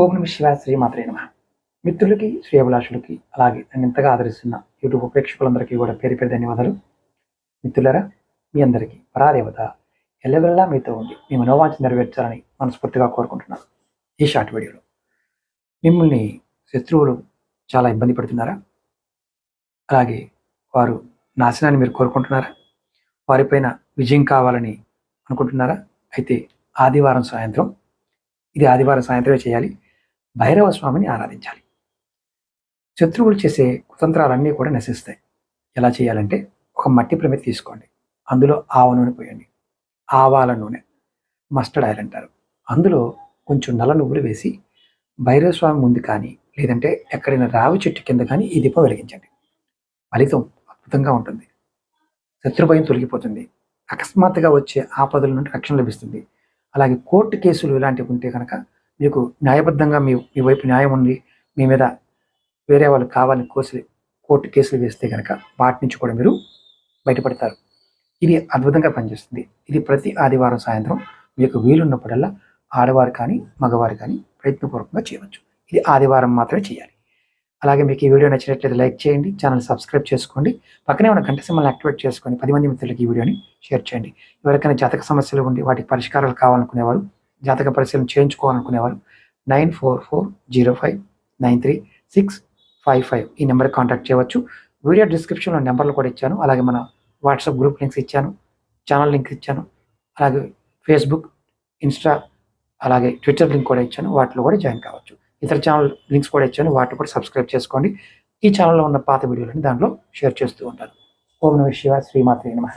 ఓం నమ శివ శ్రీమాత్రే నమ. మిత్రులకి శ్రేయభిలాషులకి అలాగే నన్ను ఇంతగా ఆదరిస్తున్న యూట్యూబ్ ప్రేక్షకులందరికీ కూడా పేరు పేరు ధన్యవాదాలు. మిత్రులరా మీ అందరికీ పరాదేవత ఎల్లవెల్లా మీతో ఉండి మీ మనోవాంఛ నెరవేర్చాలని మనస్ఫూర్తిగా కోరుకుంటున్నాను ఈ షార్ట్ వీడియోలో. మిమ్మల్ని శత్రువులు చాలా ఇబ్బంది పడుతున్నారా? అలాగే వారు నాశనాన్ని మీరు కోరుకుంటున్నారా? వారిపైన విజయం కావాలని అనుకుంటున్నారా? అయితే ఆదివారం సాయంత్రం ఇది ఆదివారం సాయంత్రమే చేయాలి. భైరవ స్వామిని ఆరాధించాలి. శత్రువులు చేసే కుతంత్రాలన్నీ కూడా నశిస్తాయి. ఎలా చేయాలంటే ఒక మట్టి ప్రమితి తీసుకోండి. అందులో ఆవ నూనె పోయండి. ఆవాల నూనె మస్టర్డ్ ఆయిల్ అంటారు. అందులో కొంచెం నల్ల నువ్వులు వేసి భైరవ స్వామి ముందు కానీ లేదంటే ఎక్కడైనా రావి చెట్టు కింద కానీ ఈ దీపం వెలిగించండి. ఫలితం అద్భుతంగా ఉంటుంది. శత్రుభయం తొలగిపోతుంది. అకస్మాత్తుగా వచ్చే ఆపదల నుండి రక్షణ లభిస్తుంది. అలాగే కోర్టు కేసులు ఇలాంటివి ఉంటే కనుక మీకు న్యాయబద్ధంగా మీ మీ వైపు న్యాయం ఉంది మీ మీద వేరే వాళ్ళు కావాలని కోసి కోర్టు కేసులు వేస్తే కనుక వాటి నుంచి కూడా మీరు బయటపడతారు. ఇది అద్భుతంగా పనిచేస్తుంది. ఇది ప్రతి ఆదివారం సాయంత్రం మీకు వీలున్నప్పుడల్లా ఆడవారు కానీ మగవారు కానీ ప్రయత్నపూర్వకంగా చేయవచ్చు. ఇది ఆదివారం మాత్రమే చేయాలి. అలాగే మీకు ఈ వీడియో నచ్చినట్లయితే లైక్ చేయండి ఛానల్ సబ్స్క్రైబ్ చేసుకోండి. పక్కనే ఉన్న గంట సింహాలను యాక్టివేట్ చేసుకొని పది మంది మిత్రులకి ఈ వీడియోని షేర్ చేయండి. ఎవరికైనా జాతక సమస్యలు ఉండి వాటికి పరిష్కారాలు కావాలనుకునేవారు జాతక పరిశీలన చేయించుకోవాలనుకునేవారు nine four four zero five nine three six five five ఈ నెంబర్కి కాంటాక్ట్ చేయవచ్చు. వీడియో డిస్క్రిప్షన్లో నెంబర్లు కూడా ఇచ్చాను. అలాగే మన వాట్సాప్ గ్రూప్ లింక్స్ ఇచ్చాను. ఛానల్ లింక్ ఇచ్చాను. అలాగే ఫేస్బుక్ ఇన్స్టా అలాగే ట్విట్టర్ లింక్ కూడా ఇచ్చాను. వాటిలో కూడా జాయిన్ కావచ్చు. ఇతర ఛానల్ లింక్స్ కూడా ఇచ్చాను. వాటిని కూడా సబ్స్క్రైబ్ చేసుకోండి. ఈ ఛానల్లో ఉన్న పాత వీడియోలని దాంట్లో షేర్ చేస్తూ ఉంటాను ఓం నమ శివ శ్రీమాత్రే నమ.